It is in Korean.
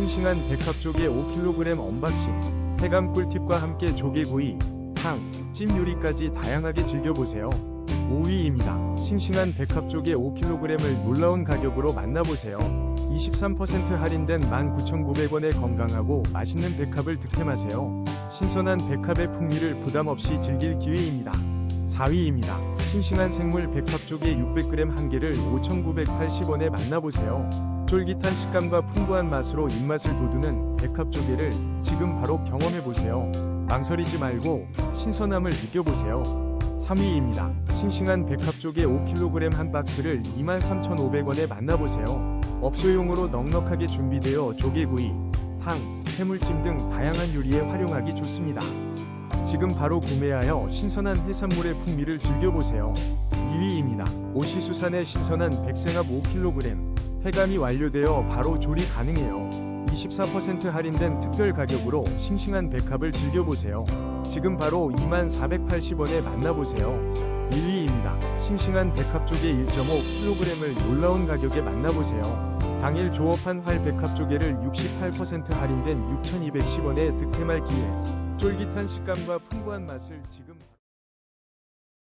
싱싱한 백합조개 5kg 언박싱, 해감 꿀팁과 함께 조개구이, 탕, 찜 요리까지 다양하게 즐겨보세요. 5위입니다. 싱싱한 백합조개 5kg을 놀라운 가격으로 만나보세요. 23% 할인된 19,900원에 건강하고 맛있는 백합을 득템하세요. 신선한 백합의 풍미를 부담 없이 즐길 기회입니다. 4위입니다. 싱싱한 생물 백합조개 600g 한 개를 5,980원에 만나보세요. 쫄깃한 식감과 풍부한 맛으로 입맛을 돋우는 백합조개를 지금 바로 경험해보세요. 망설이지 말고 신선함을 느껴보세요. 3위입니다. 싱싱한 백합조개 5kg 한 박스를 23,500원에 만나보세요. 업소용으로 넉넉하게 준비되어 조개구이, 탕, 해물찜 등 다양한 요리에 활용하기 좋습니다. 지금 바로 구매하여 신선한 해산물의 풍미를 즐겨보세요. 2위입니다. 오시수산의 신선한 백생합 5kg. 해감이 완료되어 바로 조리 가능해요. 24% 할인된 특별 가격으로 싱싱한 백합을 즐겨보세요. 지금 바로 2480원에 만나보세요. 1위입니다. 싱싱한 백합조개 1.5kg을 놀라운 가격에 만나보세요. 당일 조업한 활 백합조개를 68% 할인된 6210원에 득템할 기회. 쫄깃한 식감과 풍부한 맛을 지금